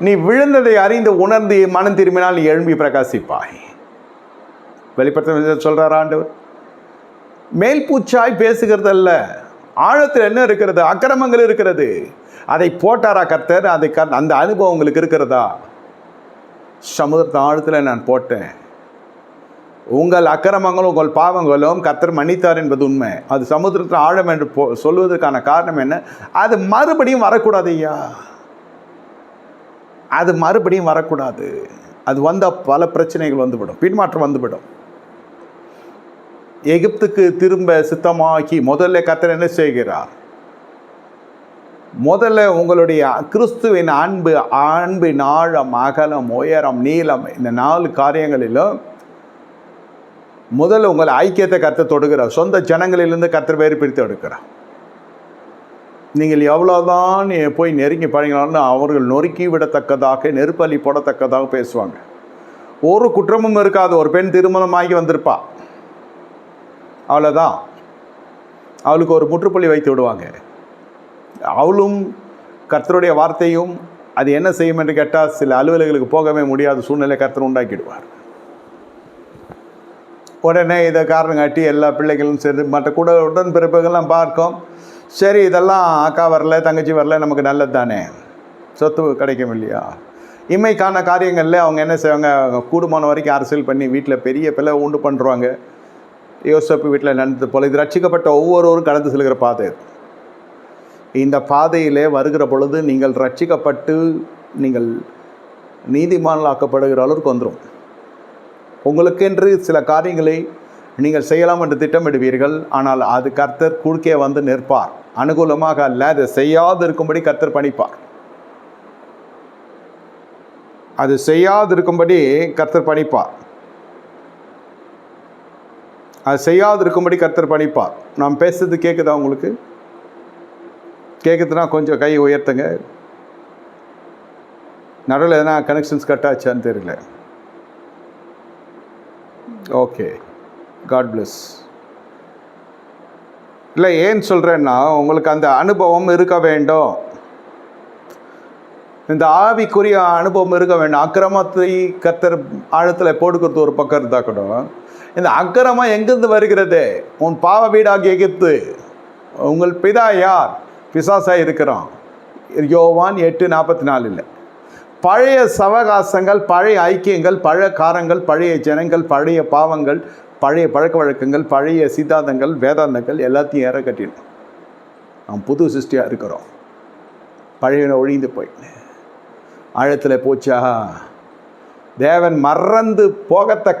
நீ விழுந்ததை அறிந்து உணர்ந்து மனம் திரும்பினால் நீ எழும்பி பிரகாசிப்பாய். வெளிப்படுத்த சொல்கிறார் ஆண்டவர்? மேல் பூச்சாய் பேசுகிறது அல்ல ஆழத்தில் என்ன இருக்கிறது? அக்கிரமங்கள் இருக்கிறது. அதை போட்டாரா கர்த்தர்? அதை க- அந்த அனுபவம் உங்களுக்கு இருக்கிறதா? சமுதிரத்து ஆழத்தில் நான் போட்டேன். உங்கள் அக்கிரமங்களும் உங்கள் பாவங்களும் கர்த்தர் மன்னித்தார் என்பது உண்மை. அது சமுதிரத்தில் ஆழம் என்று போ சொல்வதற்கான காரணம் என்ன? அது மறுபடியும் வரக்கூடாது ஐயா. அது மறுபடியும் வரக்கூடாது. அது வந்த பல பிரச்சனைகள் வந்துவிடும். பின்மாற்றம் வந்துவிடும். எகிப்துக்கு திரும்ப சித்தமாக்கி முதல்ல கத்தர் என்ன செய்கிறார்? முதல்ல உங்களுடைய கிறிஸ்துவின் அன்பு அன்பின் ஆழம் அகலம் உயரம் நீளம் இந்த நாலு காரியங்களிலும் முதல்ல உங்கள் ஐக்கியத்தை கற்று தொடுகிறார். சொந்த ஜனங்களிலிருந்து கத்தர் வேறு பிரித்து எடுக்கிறார். நீங்கள் எவ்வளோதான் போய் நெருங்கி பழகினாலும் அவர்கள் நொறுக்கி விடத்தக்கதாக நெருப்பலி போடத்தக்கதாக பேசுவாங்க. ஒரு குற்றமும் இருக்காது. ஒரு பெண் திருமணமாகி வந்திருப்பா. அவ்வளோதான் அவளுக்கு ஒரு முற்றுப்புள்ளி வைத்து விடுவாங்க. அவளும் கர்த்தருடைய வார்த்தையும் அது என்ன செய்யும் என்று கேட்டால் சில அலுவலர்களுக்கு போகவே முடியாத சூழ்நிலை கர்த்தர் உண்டாக்கிடுவார். உடனே இதை காரணம் காட்டி எல்லா பிள்ளைகளும் சேர்ந்து மற்ற கூட உடன் பிறப்புகள்லாம் பார்க்கும். சரி இதெல்லாம் அக்கா வரல தங்கச்சி வரல நமக்கு நல்லது தானே சொத்து கிடைக்கும் இல்லையா? இம்மைக்கான காரியங்களில் அவங்க என்ன செய்வாங்க? கூடுமான வரைக்கும் அரசியல் பண்ணி வீட்டில் பெரிய பிள்ளை உண்டு பண்ணுறாங்க யோசப்பு வீட்டில் நடந்தது போல் இது ரட்சிக்கப்பட்ட ஒவ்வொருவரும் கடந்து செல்கிற பாதை இந்த பாதையிலே வருகிற பொழுது நீங்கள் ரட்சிக்கப்பட்டு நீங்கள் நீதிமான்களாக்கப்படுகிற அளவுக்கு வந்துடும் உங்களுக்கென்று சில காரியங்களை நீங்கள் செய்யலாம் என்று திட்டமிடுவீர்கள். ஆனால் அது கர்த்தர் குறுக்கே வந்து நிற்பார். அனுகூலமாக அல்ல அதை செய்யாது இருக்கும்படி கர்த்தர் பணிப்பார். அது செய்யாது இருக்கும்படி கர்த்தர் பணிப்பார். அது செய்யாது இருக்கும்படி கர்த்தர் பணிப்பார். நாம் பேசுறது கேட்குதா உங்களுக்கு? கேட்குதுன்னா கொஞ்சம் கை உயர்த்துங்க. நடுவில் எதனா கனெக்ஷன்ஸ் கட் ஆச்சான்னு தெரியல. ஓகே காட் பிளஸ் இல்லை ஏன் சொல்கிறேன்னா உங்களுக்கு அந்த அனுபவம் இருக்க வேண்டும். இந்த ஆவிக்குரிய அனுபவம் இருக்க வேண்டும். அக்கிரமத்தை கத்தர் ஆழத்தில் போட்டுக்கிறது ஒரு பக்கம் இருந்தால் கூட இந்த அக்கிரமம் எங்கேருந்து வருகிறது? உன் பாவ வீடாக எகித்து உங்கள் பிதா யார்? பிசாசாக இருக்கிறான். யோவான் எட்டு நாற்பத்தி நாலில் பழைய சவகாசங்கள் பழைய ஐக்கியங்கள் பழைய காரங்கள் பழைய ஜனங்கள் பழைய பாவங்கள் பழைய பழக்க வழக்கங்கள் பழைய சித்தாந்தங்கள் வேதாந்தங்கள் எல்லாத்தையும் ஏற கட்டிடணும் நாம் புது சிருஷ்டியாக இருக்கிறோம். பழையன ஒழிந்து போய். ஆழத்தில் போச்சா? தேவன் மறந்து போகத்தக்க